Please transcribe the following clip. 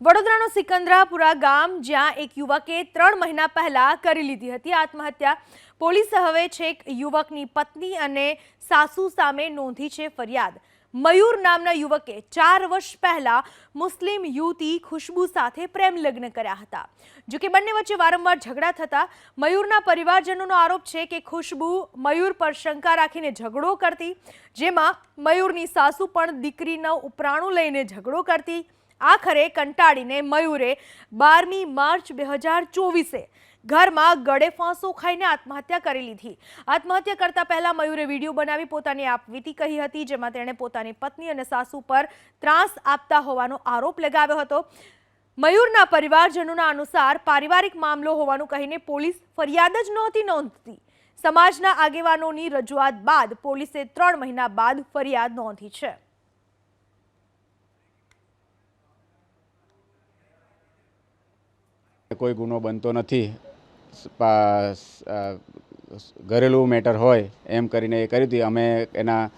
વડોદરાનો સિકંદરાપુરા ગામ જ્યાં એક યુવકે ત્રણ મહિના પહેલા કરી લીધી હતી આત્મહત્યા. પોલીસ હવે છેક યુવકની પત્ની અને સાસુ સામે નોંધી છે ફરિયાદ. મયુર નામના યુવકે ચાર વર્ષ પહેલા મુસ્લિમ યુવતી ખુશ્બુ સાથે પ્રેમ લગ્ન કર્યા હતા. જો કે બંને વચ્ચે વારંવાર ઝઘડા થતા મયુરના પરિવારજનોનો આરોપ છે કે ખુશ્બુ મયુર પર શંકા રાખીને ઝઘડો કરતી, જેમાં મયુરની સાસુ પણ દીકરીનો ઉપરાણું લઈને ઝઘડો કરતી આખરે કંટાળીને મયુરે બારમી માર્ચ બે હજાર ચોવીસે ઘરમાં ગળે ફાંસો ખાઈને આત્મહત્યા કરી લીધી. આત્મહત્યા કરતા પહેલા મયુરે વીડિયો બનાવી પોતાની આપવીતી કહી હતી, જેમાં તેણે પોતાની પત્ની અને સાસુ પર ત્રાસ આપતા હોવાનો આરોપ લગાવ્યો હતો. મયુરના પરિવારજનોના અનુસાર પારિવારિક મામલો હોવાનું કહીને પોલીસ ફરિયાદ જ નહોતી નોંધતી. સમાજના આગેવાનોની રજૂઆત બાદ પોલીસે ત્રણ મહિના બાદ ફરિયાદ નોંધી છે. કોઈ ગુનો બનતો નથી ઘરેલું મેટર હોય એમ કરીને એ કરી હતી. અમે એના